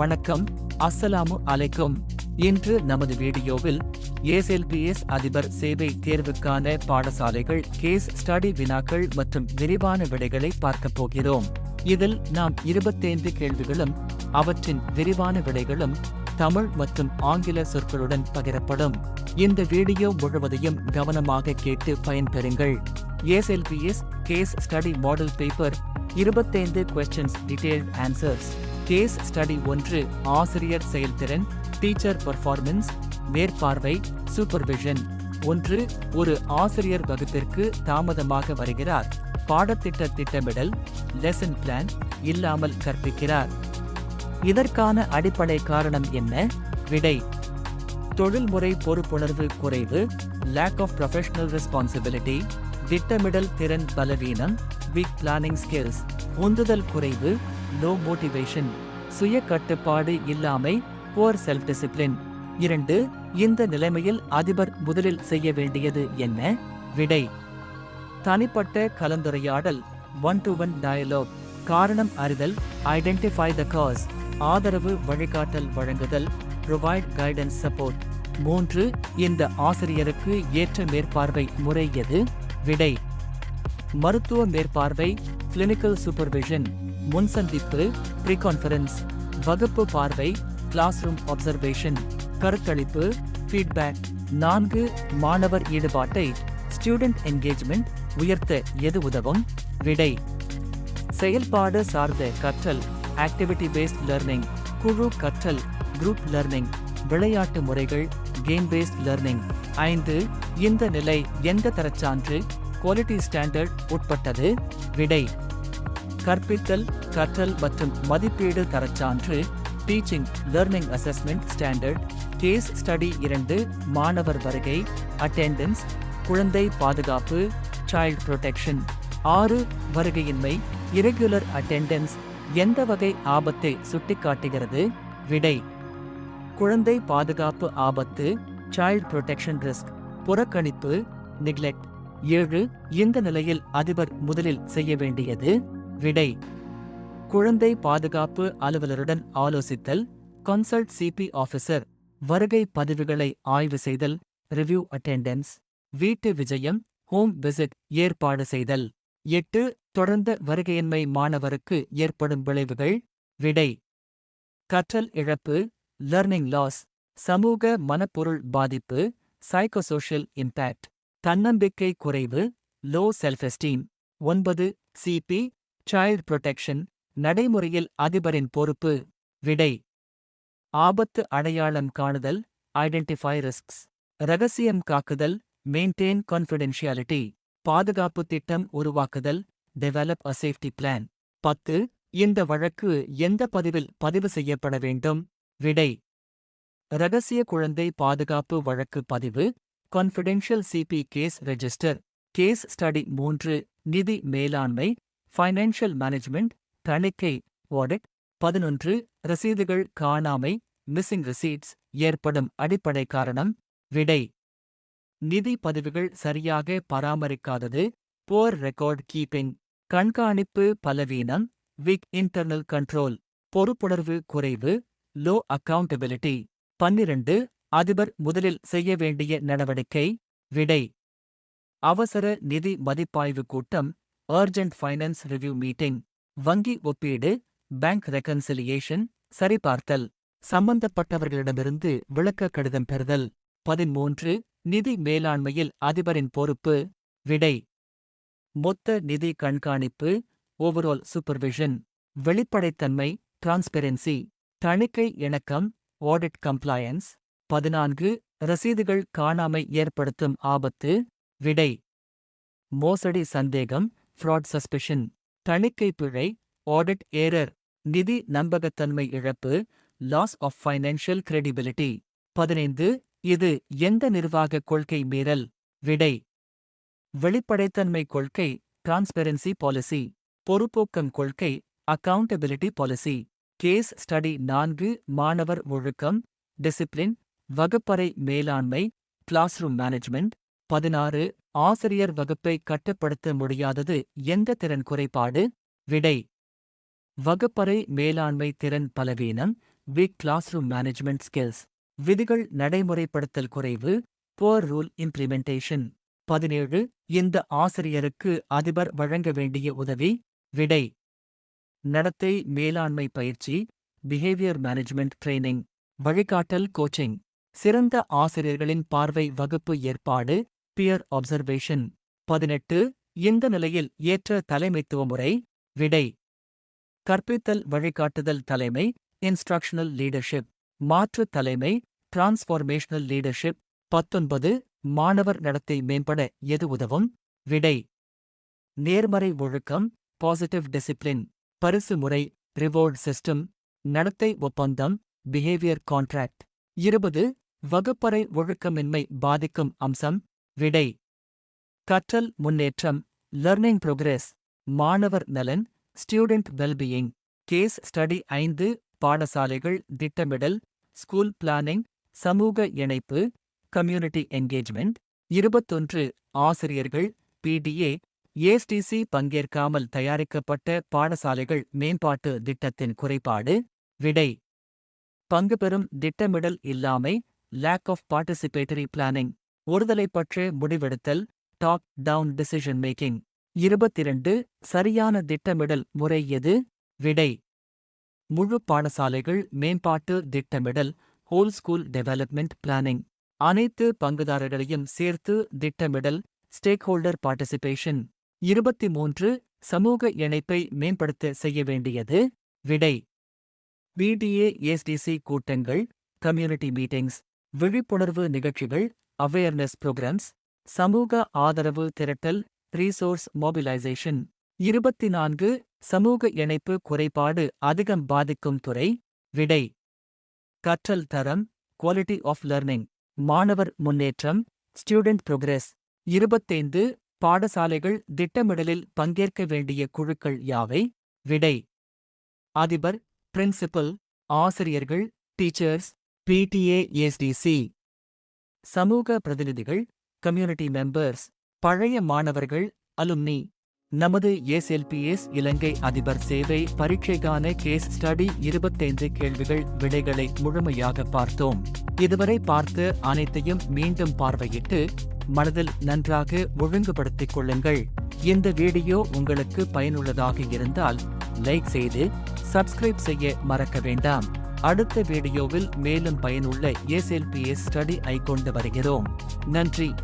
வணக்கம். அஸ்ஸலாமு அலைக்கும். இன்று நமது வீடியோவில் ஏஎஸ்எல்பிஎஸ் அதிபர் சேவை தேர்வுக்கான பாடசாலைகள் கேஸ் ஸ்டடி வினாக்கள் மற்றும் விரிவான விடைகளை பார்க்கப் போகிறோம். இதில் நாம் இருபத்தைந்து கேள்விகளும் அவற்றின் விரிவான விடைகளும் தமிழ் மற்றும் ஆங்கில சொற்களுடன் பகிரப்படும். இந்த வீடியோ முழுவதையும் கவனமாக கேட்டு பயன்பெறுங்கள். ASLPS case study model paper இருபத்தைந்து questions detailed answers case study ஒன்று ஆசிரியர் செயல்திறன் டீச்சர் பெர்ஃபார்மன்ஸ் மேற்பார்வை சூப்பர்விஷன் ஒன்று ஒரு ஆசிரியர் வகுப்பிற்கு தாமதமாக வருகிறார். பாடத்திட்ட திட்டமிடல் லெசன் பிளான் இல்லாமல் கற்பிக்கிறார். இதற்கான அடிப்படை காரணம் என்ன? விடை. தொழில்முறை பொறுப்புணர்வு குறைவு லேக் ஆஃப் ப்ரொஃபஷனல் ரெஸ்பான்சிபிலிட்டி திட்டமிடல் திறன் பலவீனம் வீக் பிளானிங் ஸ்கில்ஸ் உந்துதல் குறைவு லோ மோட்டிவேஷன் சுய கட்டுப்பாடு இல்லாமை போர் செல்ஃப் டிசிப்ளின் இரண்டு இந்த நிலைமையில் அதிபர் முதலில் செய்ய வேண்டியது என்ன? விடை. தனிப்பட்ட கலந்துரையாடல் ஒன் டு ஒன் டயலாக் காரணம் அறிதல் ஐடென்டிஃபை த காஸ் ஆதரவு வழிகாட்டல் வழங்குதல் ப்ரொவைட் கைடன்ஸ் சப்போர்ட் மூன்று இந்த ஆசிரியருக்கு ஏற்ற மேற்பார்வை முறை எது? விடை. மருத்துவ மேற்பார்வை கிளினிக்கல் சூப்பர்விஷன் முன்சந்திப்பு ப்ரீகான்ஃபரன்ஸ் வகுப்பு பார்வை கிளாஸ் ரூம் அப்சர்வேஷன் கருத்தளிப்பு ஃபீட்பேக் நான்கு மாணவர் ஈடுபாட்டை ஸ்டூடெண்ட் என்கேஜ்மெண்ட் உயர்த்த எது உதவும்? விடை. செயல்பாடு சார்ந்த கற்றல் ஆக்டிவிட்டி பேஸ்ட் லேர்னிங் குழு கற்றல் குரூப் லேர்னிங் விளையாட்டு முறைகள் கேம் பேஸ்ட் லேர்னிங் ஐந்து இந்த நிலை எந்த தரச்சான்று குவாலிட்டி ஸ்டாண்டர்ட் உட்பட்டது? விடை. கற்பித்தல் கற்றல் மற்றும் மதிப்பீடு தரச்சான்று teaching learning assessment standard case study இரண்டு மாணவர் வருகை அட்டெண்டன்ஸ் குழந்தை பாதுகாப்பு சைல்ட் புரொடெக்ஷன் ஆறு வருகையின்மை இரெகுலர் அட்டெண்டன்ஸ் எந்த வகை ஆபத்தை சுட்டிக்காட்டுகிறது? விடை குழந்தை பாதுகாப்பு ஆபத்து சைல்ட் புரொடெக்ஷன் ரிஸ்க் புறக்கணிப்பு நெக்லெக்ட் ஏழு இந்த நிலையில் அதிபர் முதலில் செய்ய வேண்டியது. விடை குழந்தை பாதுகாப்பு அலுவலருடன் ஆலோசித்தல் கன்சல்ட் சிபி ஆஃபீஸர் வருகை பதிவுகளை ஆய்வு செய்தல் ரிவ்யூ அட்டெண்டன்ஸ் வீட்டு விஜயம் ஹோம் விசிட் ஏற்பாடு செய்தல். எட்டு தொடர்ந்த வருகையின்மை மாணவருக்கு ஏற்படும் விளைவுகள் விடை. கற்றல் இழப்பு லர்னிங் லாஸ் சமூக மனப்பொருள் பாதிப்பு சைக்கோசோஷியல் இம்பேக்ட் தன்னம்பிக்கை குறைவு லோ செல்ஃப் எஸ்டீம் ஒன்பது சிபி சைல்ட் புரொடெக்ஷன் நடைமுறையில் அதிபரின் பொறுப்பு விடை. ஆபத்து அடையாளம் காணுதல் ஐடென்டிஃபை ரிஸ்க்ஸ் ரகசியம் காக்குதல் மெயின்டெயின் கான்ஃபிடென்ஷியாலிட்டி பாதுகாப்பு திட்டம் உருவாக்குதல் டெவலப் அ சேஃப்டி பிளான் பத்து இந்த வழக்கு எந்த பதிவில் பதிவு செய்யப்பட வேண்டும்? விடை. ரகசிய குழந்தை பாதுகாப்பு வழக்கு பதிவு confidential CP case register case study மூன்று நிதி மேலாண்மை ஃபைனான்ஷியல் மேனேஜ்மெண்ட் தணிக்கை ஆடிட் பதினொன்று ரசீதுகள் காணாமை மிஸ்ஸிங் ரிசீட்ஸ் ஏற்படும் அடிப்படை காரணம் விடை. நிதி பதிவுகள் சரியாக பராமரிக்காதது போர் ரெக்கார்ட் கீப்பிங் கண்காணிப்பு பலவீனம் விக் இன்டர்னல் கண்ட்ரோல் பொறுப்புணர்வு குறைவு லோ அக்கவுண்டபிலிட்டி பன்னிரண்டு அதிபர் முதலில் செய்ய வேண்டிய நடவடிக்கை விடை. அவசர நிதி மதிப்பாய்வு கூட்டம் அர்ஜென்ட் ஃபைனான்ஸ் ரிவ்யூ மீட்டிங் வங்கி ஒப்பீடு பேங்க் ரெக்கன்சிலியேஷன் சரிபார்த்தல் சம்பந்தப்பட்டவர்களிடமிருந்து விளக்க கடிதம் பெறுதல். பதிமூன்று நிதி மேலாண்மையில் அதிபரின் பொறுப்பு விடை. மொத்த நிதி கண்காணிப்பு ஓவரால் சூப்பர்விஷன் வெளிப்படைத்தன்மை டிரான்ஸ்பெரன்சி தணிக்கை இணக்கம் ஆடிட் கம்ப்ளையன்ஸ் பதினான்கு ரசீதுகள் காணாமை ஏற்படுத்தும் ஆபத்து விடை. மோசடி சந்தேகம் ஃப்ராட் சஸ்பெஷன் தணிக்கை பிழை ஆடிட் ஏரர் நிதி நம்பகத்தன்மை இழப்பு லாஸ் ஆஃப் ஃபைனான்ஷியல் கிரெடிபிலிட்டி பதினைந்து இது எந்த நிர்வாக கொள்கை மீறல்? விடை வெளிப்படைத்தன்மை கொள்கை டிரான்ஸ்பெரன்சி பாலிசி பொறுப்போக்கம் கொள்கை அக்கவுண்டபிலிட்டி பாலிசி கேஸ் ஸ்டடி நான்கு மாணவர் ஒழுக்கம் டிசிப்ளின் வகுப்பறை மேலாண்மை கிளாஸ் ரூம் மேனேஜ்மெண்ட் பதினாறு ஆசிரியர் வகுப்பை கட்டுப்படுத்த முடியாதது எந்த திறன் குறைபாடு? விடை. வகுப்பறை மேலாண்மை திறன் பலவீனம் weak class room management skills விதிகள் நடைமுறைப்படுத்தல் குறைவு போர் ரூல் இம்ப்ளிமெண்டேஷன் பதினேழு இந்த ஆசிரியருக்கு அதிபர் வழங்க வேண்டிய உதவி? விடை. நடத்தை மேலாண்மை பயிற்சி பிஹேவியர் மேனேஜ்மெண்ட் ட்ரெய்னிங் வழிகாட்டல் கோச்சிங் சிறந்த ஆசிரியர்களின் பார்வை வகுப்பு ஏற்பாடு பியர் அப்சர்வேஷன் பதினெட்டு இந்த நிலையில் ஏற்ற தலைமைத்துவ முறை விடை. கற்பித்தல் வழிகாட்டுதல் தலைமை இன்ஸ்ட்ரக்ஷனல் லீடர்ஷிப் மாற்று தலைமை டிரான்ஸ்ஃபார்மேஷனல் லீடர்ஷிப் பத்தொன்பது மாணவர் நடத்தை மேம்பட எது உதவும்? விடை. நேர்மறை ஒழுக்கம் பாசிட்டிவ் டிசிப்ளின் பரிசு முறை ரிவார்ட் சிஸ்டம் நடத்தை ஒப்பந்தம் பிஹேவியர் கான்ட்ராக்ட் இருபது வகுப்பறை ஒழுக்கமின்மை பாதிக்கும் அம்சம் விடை. கற்றல் முன்னேற்றம் லர்னிங் புரோகிரஸ் மாணவர் நலன் ஸ்டூடெண்ட் வெல்பீயிங் கேஸ் ஸ்டடி ஐந்து பாடசாலைகள் திட்டமிடல் ஸ்கூல் பிளானிங் சமூக இணைப்பு கம்யூனிட்டி என்கேஜ்மெண்ட் இருபத்தொன்று ஆசிரியர்கள் பிடிஏ ஏஸ்டிசி பங்கேற்காமல் தயாரிக்கப்பட்ட பாடசாலைகள் மேம்பாட்டு திட்டத்தின் குறைபாடு. விடை. பங்கு பெறும் திட்டமிடல் இல்லாமை லேக் ஆஃப் பார்ட்டிசிபேட்டரி பிளானிங் ஒருதலை பற்று முடிவெடுத்தல் டாப் டவுன் டிசிஷன் மேக்கிங் இருபத்திரண்டு சரியான திட்டமிடல் முறை எது? விடை. முழு பாடசாலைகள் மேம்பாட்டு திட்டமிடல் ஹோல் ஸ்கூல் டெவலப்மெண்ட் பிளானிங் அனைத்து பங்குதாரர்களையும் சேர்த்து திட்டமிடல் ஸ்டேக்ஹோல்டர் பார்ட்டிசிபேஷன் இருபத்தி மூன்று சமூக இணைப்பை மேம்படுத்த செய்ய வேண்டியது? விடை. பிடிஏ எஸ்டிசி கூட்டங்கள் கம்யூனிட்டி மீட்டிங்ஸ் விழிப்புணர்வு நிகழ்ச்சிகள் அவேர்னஸ் புரோகிராம்ஸ் சமூக ஆதரவு திரட்டல் ரீசோர்ஸ் மொபிலைசேஷன் இருபத்தி நான்கு சமூக இணைப்பு குறைபாடு அதிகம் பாதிக்கும் துறை விடை. கற்றல் தரம் குவாலிட்டி ஆஃப் லர்னிங் மாணவர் முன்னேற்றம் ஸ்டூடெண்ட் ப்ரோக்ரஸ் இருபத்தைந்து பாடசாலைகள் திட்டமிடலில் பங்கேற்க வேண்டிய குழுக்கள் யாவை? விடை. அதிபர் பிரின்சிபல் ஆசிரியர்கள் டீச்சர்ஸ் பிடிஏஎஸ்டிசி சமூக பிரதிநிதிகள் கம்யூனிட்டி மெம்பர்ஸ் பழைய மாணவர்கள் அலும்னி. நமது எஸ்எல்பிஎஸ் இலங்கை அதிபர் சேவை பரீட்சைக்கான கேஸ் ஸ்டடி இருபத்தைந்து கேள்விகள் விடைகளை முழுமையாக பார்த்தோம். இதுவரை பார்த்து அனைத்தையும் மீண்டும் பார்வையிட்டு மனதில் நன்றாக ஒழுங்குபடுத்திக் கொள்ளுங்கள். இந்த வீடியோ உங்களுக்கு பயனுள்ளதாக இருந்தால் லைக் செய்து சப்ஸ்கிரைப் செய்ய மறக்க வேண்டாம். அடுத்த வீடியோவில் மேலும் பயனுள்ள எஸ்எல்பிஎஸ் ஸ்டடி ஐ கொண்டு வருகிறோம். நன்றி.